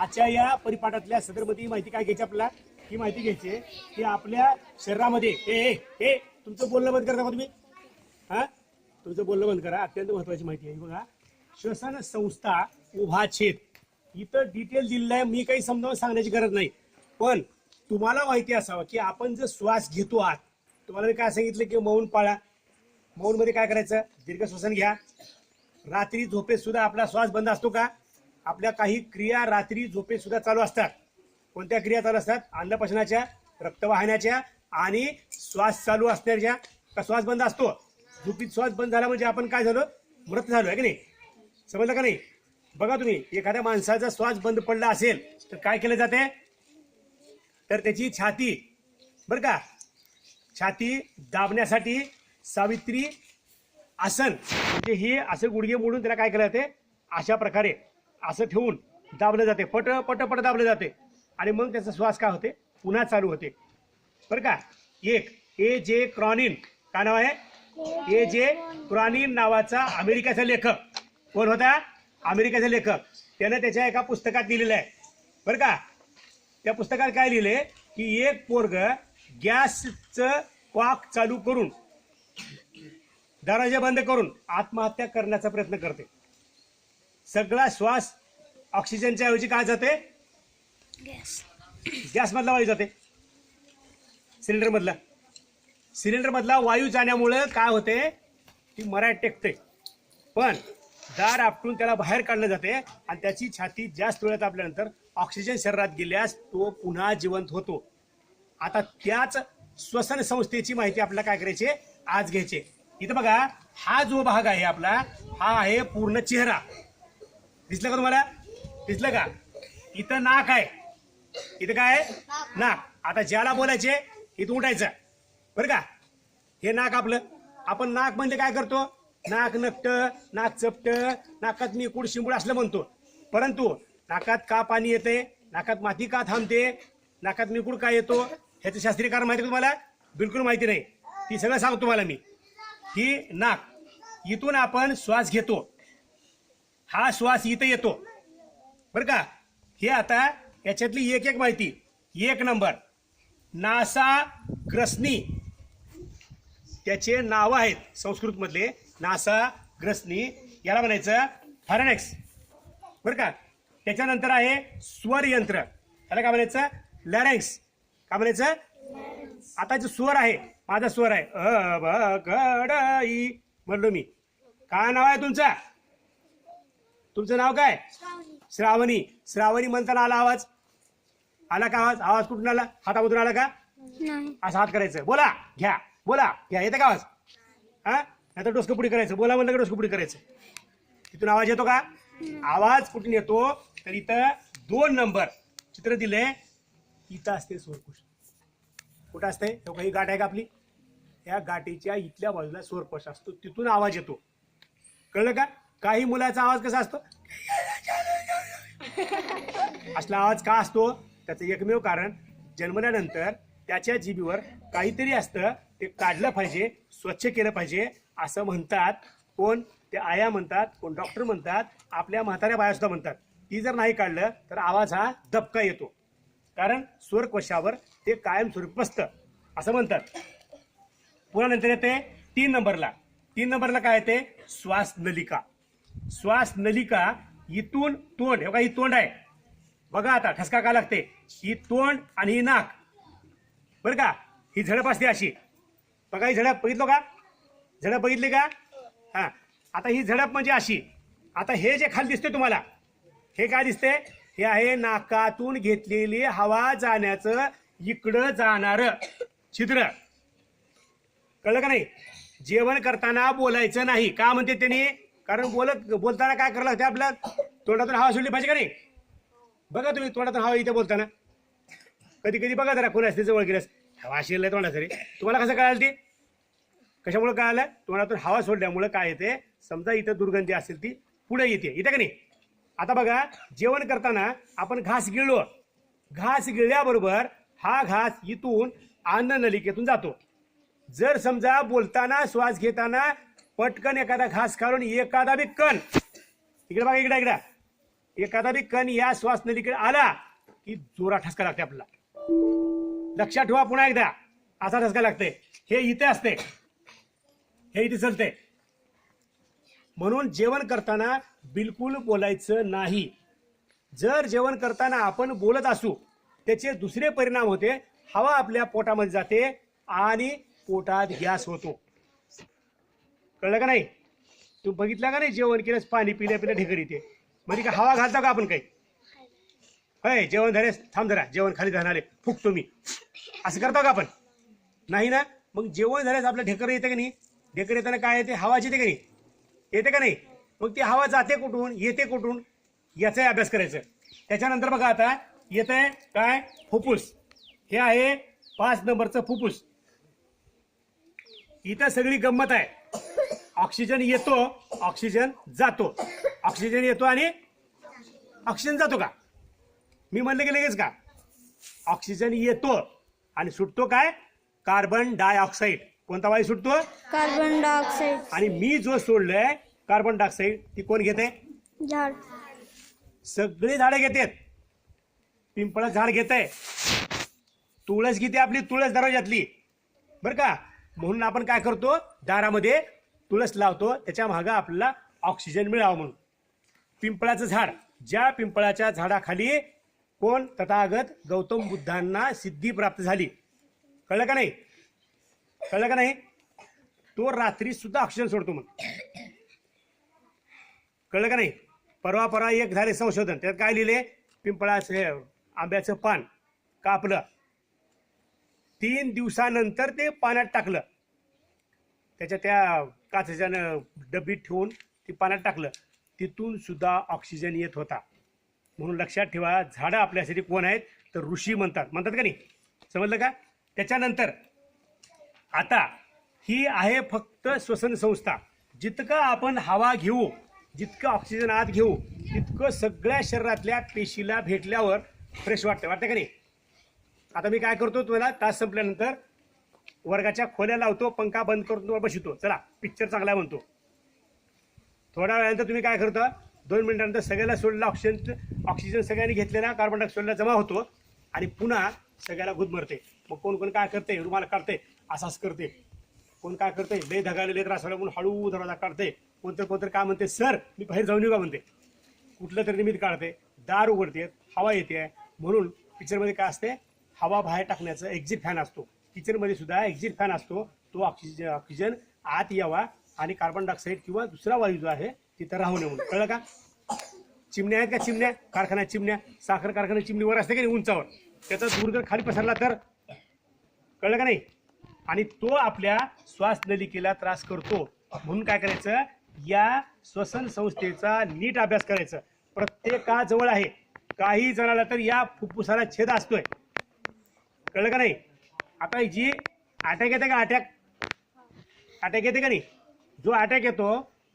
आजच्या या परिपाठातल्या सदरमध्ये माहिती काय घ्यायची आपल्याला? ही माहिती घ्यायची आहे की आपल्या शरीरामध्ये हे हे हे तुमचं बोलणं बंद करता का तुम्ही? हा? तुमचं बोलणं बंद करा. अत्यंत महत्वाची माहिती आहे. बघा. श्वसन संस्था उभा छेद इथं डिटेल दिलेलं आहे. मी काही समजावून सांगण्याची गरज नाही. पण तुम्हाला माहिती असावं की आपण जर श्वास घेतो आहात तुम्हाला मी काय सांगितलं की मौन पाळा. मौनमध्ये काय करायचं? दीर्घ श्वसन घ्या. रात्री झोपेत सुद्धा आपला श्वास बंद असतो का? आपल्या काही क्रिया रात्री झोपेसुद्धा चालू असतात. कोणत्या क्रिया चालू असतात? अन्नपचनाच्या रक्तवाहिन्याच्या आणि श्वास चालू असण्याच्या. का श्वास बंद असतो? झोपीत श्वास बंद झाला म्हणजे आपण काय झालो? मृत झालो आहे की नाही? समजलं का नाही? बघा तुम्ही एखाद्या माणसाचा श्वास बंद पडला असेल तर काय केलं जाते? तर त्याची छाती बरं का? छाती दाबण्यासाठी सावित्री आसन म्हणजे हे असे गुडघे मोडून त्याला काय केलं जाते? अशा प्रकारे असं ठेवून दाबलं जाते. पट पट पट दाबलं जाते. आणि मग त्याचा श्वास काय होते? पुन्हा चालू होते. बरं का? एक ए जे क्रॉनिन. काय नाव आहे? ए जे क्रॉनिन नावाचा अमेरिकेचा लेखक. कोण होता? अमेरिकेचा लेखक. त्यानं त्याच्या एका पुस्तकात लिहिलेलं आहे. बरं का? त्या पुस्तकात काय लिहिले? की एक पोरग गॅसचं कॉक चालू करून दरवाजा बंद करून आत्महत्या करण्याचा प्रयत्न करते. सगळा श्वास ऑक्सिजनच्या ऐवजी काय जाते? गॅस. गॅस मधला वायू जाते. सिलेंडर मधला सिलेंडर मधला वायू जाण्यामुळं काय होते? ती मराठ टेकते. पण दार आपटून त्याला बाहेर काढलं जाते आणि त्याची छाती जास्त वेळात आपल्यानंतर ऑक्सिजन शरीरात गेल्यास तो पुन्हा जिवंत होतो. आता त्याच श्वसन संस्थेची माहिती आपल्याला काय करायची आज घ्यायची इथं बघा हा जो भाग आहे आपला हा आहे पूर्ण चेहरा. दिसलं का तुम्हाला? दिसलं का? इथं नाक आहे. इथं काय आहे? नाक. आता ज्याला बोलायचे इथं उठायचं. बरं का? हे नाक आपलं. आपण नाक म्हणजे काय करतो? नाक नकट नाक चपट नाकात मी कुड शिंबूड असलं म्हणतो. परंतु नाकात का पाणी येते नाकात माती का थांबते? नाकात मिकूड का येतो? ह्याचं शास्त्रीय कारण माहिती तुम्हाला? बिलकुल माहिती नाही. ती सगळं सांगतो तुम्हाला मी. ही नाक. इथून आपण श्वास घेतो. हा श्वास इथं येतो. बरं का? हे आता याच्यातली एक एक माहिती. एक नंबर. नासा ग्रसनी. त्याचे नाव आहेत संस्कृत मधले नासा ग्रसनी. याला म्हणायचं फॅरनेक्स. बरं का? त्याच्यानंतर आहे स्वर यंत्र त्याला काय म्हणायचं? लॅरेक्स काय म्हणायचं? आता जो स्वर आहे माझा स्वर आहे. अ ब ग ड ई म्हणलो मी. काय नाव आहे तुमचा? तुमचं नाव काय? श्रावणी. श्रावणी. म्हणताना आला आवाज? आला का आवाज? आवाज कुठून आला? हातामधून आला का? नाही. असं हात करायचं. बोला. घ्या. बोला. घ्या. येतं का आवाज? हा? नाही तर पुढे करायचं. बोला म्हणलं का पुढे करायचं? तिथून आवाज येतो का? आवाज कुठून येतो? तर इथं दोन नंबर. चित्र दिले इथं असते स्वरपुष कुठं असते? तो काही गाठ आहे का आपली? या गाठीच्या इथल्या बाजूला स्वरपश असतो. तिथून आवाज येतो. कळलं का? काही मुलाचा आवाज कसा असतो? असला आवाज का असतो? त्याचं एकमेव कारण जन्मल्यानंतर त्याच्या जीबीवर काहीतरी असतं. ते काढलं पाहिजे स्वच्छ केलं पाहिजे असं म्हणतात. कोण? ते आया म्हणतात कोण डॉक्टर म्हणतात आपल्या म्हाताऱ्या बाया सुद्धा म्हणतात. ती जर नाही काढलं तर आवाज हा दबका येतो. कारण स्वरकोशावर ते कायमस्वरूप बसतं असं म्हणतात. पुन्हा नंतर येते तीन नंबरला. तीन नंबरला काय येते? श्वास नलिका श्वास नलिका इथून तोंड हे बघा ही तोंड आहे. बघा आता ठसका का लागते? ही तोंड आणि ही नाक. बरं का? ही झडप असते अशी. बघा ही झडप बघितलो का? झडप बघितली का? हा. आता ही झडप म्हणजे अशी. आता हे जे खाली दिसते तुम्हाला हे काय दिसते हे आहे नाकातून घेतलेली हवा जाण्याचं इकडं जाणार छिद्र. कळलं का नाही? जेवण करताना बोलायचं नाही. का म्हणते त्यांनी? कारण बोलत बोलताना काय करायला लागते आपल्या तोंडातून हवा सोडली पाहिजे का नाही? बघा तुम्ही तोंडातून हवा इथे बोलताना. कधी कधी बघा जरा कोण असते जवळ गेल्यास. हवा शिरलाय तोंडात तरी. तुम्हाला कसं कळालं ते? कशामुळे काय आलं तोंडातून हवा सोडल्यामुळे काय येते? समजा इथं दुर्गंधी असेल ती पुढे येते. इथे का नाही? आता बघा जेवण करताना आपण घास गिळलो. घास गिळल्याबरोबर हा घास इथून अन्न नलिकेतून जातो. जर समजा बोलताना श्वास घेताना पटकन एखादा घास काढून एखादा बी कण. इकडे बघा इकडे इकडे. एखादा बी कण या श्वास नदीकडे आला की जोरा ठसका लागते आपला लक्षात ठेवा पुन्हा एकदा. असा ठसका लागते हे इथे असते. हे इथे चलते म्हणून जेवण करताना बिलकुल बोलायचं नाही. जर जेवण करताना आपण बोलत असू त्याचे दुसरे परिणाम होते. हवा आपल्या पोटामध्ये जाते आणि पोटात गॅस होतो. कळलं का नाही? तू बघितलं का नाही जेवण केलंस पाणी पिल्या पिल्या ढेकर येते म्हणजे का हवा घालता का आपण काही? होय जेवण झाले थांब जरा जेवण खाली जाणारे फुकतो मी. असं करता का आपण? नाही ना? मग जेवण झाल्यास आपलं ढेकर येते का नाही? ढेकर येताना काय येते? हवाच येते का नाही? येते का नाही? मग ती हवा जाते कुठून? येते कुठून? याचाही अभ्यास करायचं. त्याच्यानंतर बघा आता येत आहे काय? फुफ्फुस हे आहे पाच नंबरचं फुफ्फुस इथं सगळी गंमत आहे. ऑक्सिजन येतो ऑक्सिजन जातो. ऑक्सिजन येतो आणि ऑक्सिजन जातो का? मी म्हणलं की लगेच का? ऑक्सिजन येतो आणि सुटतो काय? Carbon dioxide. कोणता वायू सुटतो? Carbon dioxide. आणि मी जो सोडलोय कार्बन डायऑक्साईड ती कोण घेते? झाड. सगळी झाडं घेतात पिंपळ झाड घेत. आहे तुळस घेते आपली तुळस दरवाजातली बरं का? म्हणून आपण काय करतो? दारामध्ये तुळस लावतो त्याच्या मागं आपल्याला ऑक्सिजन मिळावं म्हणून. पिंपळाचं झाड. ज्या पिंपळाच्या झाडाखाली कोण तथागत गौतम बुद्धांना सिद्धी प्राप्त झाली? कळलं का नाही? कळलं का नाही? तो रात्री सुद्धा ऑक्सिजन सोडतो मग. कळलं का नाही? परवा परवा एक झाले संशोधन. त्यात काय लिहिले? पिंपळाचं आंब्याचं पान कापलं. तीन दिवसानंतर ते पाण्यात टाकलं. त्याच्या त्या काचेच्या डबीत ठेवून ते पाण्यात टाकलं तिथून सुद्धा ऑक्सिजन येत होता. म्हणून लक्षात ठेवा झाडं आपल्यासाठी कोण आहेत? तर ऋषी म्हणतात. म्हणतात का नाही? समजलं का? त्याच्यानंतर आता ही आहे फक्त श्वसन संस्था. जितकं आपण हवा घेऊ जितकं ऑक्सिजन आत घेऊ तितकं सगळ्या शरीरातल्या पेशीला भेटल्यावर फ्रेश वाटतं. वाटतं का नाही? आता मी काय करतो तुम्हाला? तास संपल्यानंतर वर्गाच्या खोल्या लावतो पंखा बंद करून तुम्हाला बसवतो. चला पिक्चर चांगला आहे म्हणतो. थोड्या वेळानंतर तुम्ही काय करता? दोन मिनिटानंतर सगळ्याला सोडलेला ऑक्सिजन ऑक्सिजन सगळ्यांनी घेतलेला कार्बन डायऑक्साईडला जमा होतो. आणि पुन्हा सगळ्याला गुदमरते मग कोण कोण काय करते? रुमाला काढते. असाच करते. कोण काय करते? लय धगाले लय त्रास म्हणून हळू दरवाजा काढते. कोणतं कोणतं काय म्हणते? सर मी बाहेर जाऊन येऊ का? म्हणते. कुठलं तरी निमित्त काढते. दार उघडते. हवा येते. म्हणून पिक्चरमध्ये काय असते? हवा बाहेर टाकण्याचा एक्झिट फॅन असतो. किचनमध्ये सुद्धा एक्झिट फॅन असतो. तो ऑक्सिजन ऑक्सिजन आत यावा आणि कार्बन डायऑक्साईड किंवा दुसरा वायू जो आहे तिथं राहू नये म्हणून. कळलं का? चिमण्या आहेत का चिमण्या? कारखान्यात चिमण्या. साखर कारखान्यात चिमणीवर असते का नाही? उंचावर. त्याचा धूर जर खाली पसरला तर? कळलं का नाही? आणि तो आपल्या श्वास नलिकेला त्रास करतो. म्हणून काय करायचं? या श्वसन संस्थेचा नीट अभ्यास करायचा. प्रत्येकाजवळ आहे. काही जणाला तर या फुफ्फुसाला छेद असतोय. कळलं का नाही? आता जी अटॅक येते का? अटॅक. अटॅक येते का नाही? जो अटॅक येतो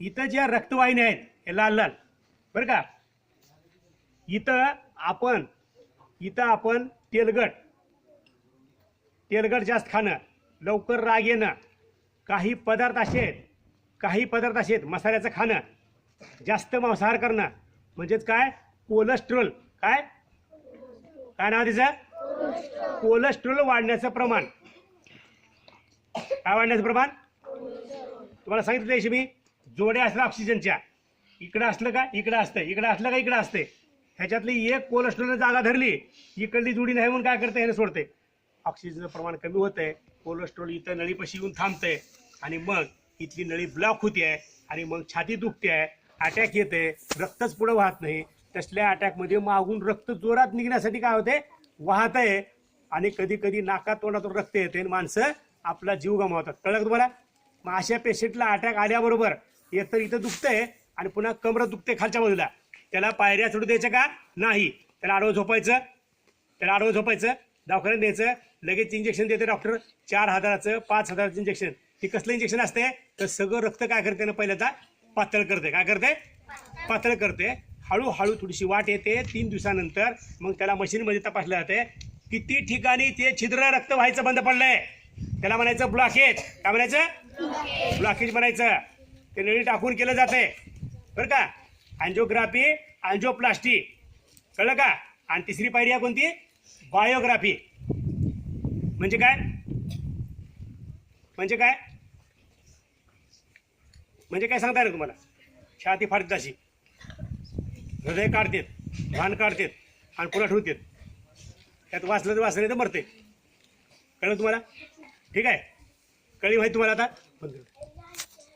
इथं ज्या रक्तवाहिन्या आहेत हे लाल लाल. बरं का? इथं आपण इथं आपण तेलगट. तेलगट जास्त खाणं लवकर राग येणं काही पदार्थ असे आहेत काही पदार्थ असे आहेत मसाल्याचं खाणं जास्त मांसाहार करणं. म्हणजेच काय? कोलेस्ट्रॉल. काय? काय नाव तिचं कोलेस्ट्रॉल वाढण्याचं प्रमाण. काय वाढण्याचं प्रमाण? तुम्हाला सांगितलं याशी मी जोड्या असल्या ऑक्सिजनच्या इकडं असलं का? इकडं असतं इकडं असलं का? इकडं असते ह्याच्यातली एक कोलेस्ट्रॉल जागा धरली इकडली जुडी नाही म्हणून काय करते ह्याने सोडते ऑक्सिजनचं प्रमाण कमी होतंय. कोलेस्ट्रॉल इथं नळीपाशी येऊन थांबतंय. आणि मग इथली नळी ब्लॉक होते आहे आणि मग छाती दुखते आहे अटॅक येते रक्तच पुढं वाहत नाही. तसल्या अटॅकमध्ये मागून रक्त जोरात निघण्यासाठी काय होते वाहत आहे. आणि कधी कधी नाका तोंडातून रक्त येते आणि माणसं आपला जीव गमावतात. कळलं का तुम्हाला? मग अशा पेशंटला अटॅक आल्याबरोबर एकतर इथं दुखतंय आणि पुन्हा कमरं दुखते खालच्या बाजूला. त्याला पायऱ्या सोडू द्यायच्या का? नाही. त्याला आडवं झोपायचं. त्याला आडवं झोपायचं. दवाखान्यात द्यायचं लगेच इंजेक्शन देते डॉक्टर चार हजाराचं पाच हजाराचं इंजेक्शन हे कसलं इंजेक्शन असते तर सगळं रक्त काय करते ना पहिल्यांदा? पातळ करते. काय करते? पातळ करते. हळूहळू थोडीशी वाट येते तीन दिवसानंतर. मग त्याला मशीनमध्ये तपासलं जाते. किती ठिकाणी ते छिद्र रक्त व्हायचं बंद पडलंय? त्याला म्हणायचं ब्लॉकेज काय म्हणायचं? ब्लॉकेज म्हणायचं. ते नळी टाकून केलं जाते. बरं का? अँजिओग्राफी अँजिओप्लास्टी कळलं का? आणि तिसरी पायरी आहे कोणती? बायोग्राफी म्हणजे काय? म्हणजे काय? म्हणजे काय सांगता येईल तुम्हाला? छाती फाटत अशी. हृदय काढतात भान काढतात आणि पुन्हा ठेवतात. त्यात वाचलं तर वाचलं तर मरते. कळलं तुम्हाला? ठीक आहे? कळली माहिती तुम्हाला आता?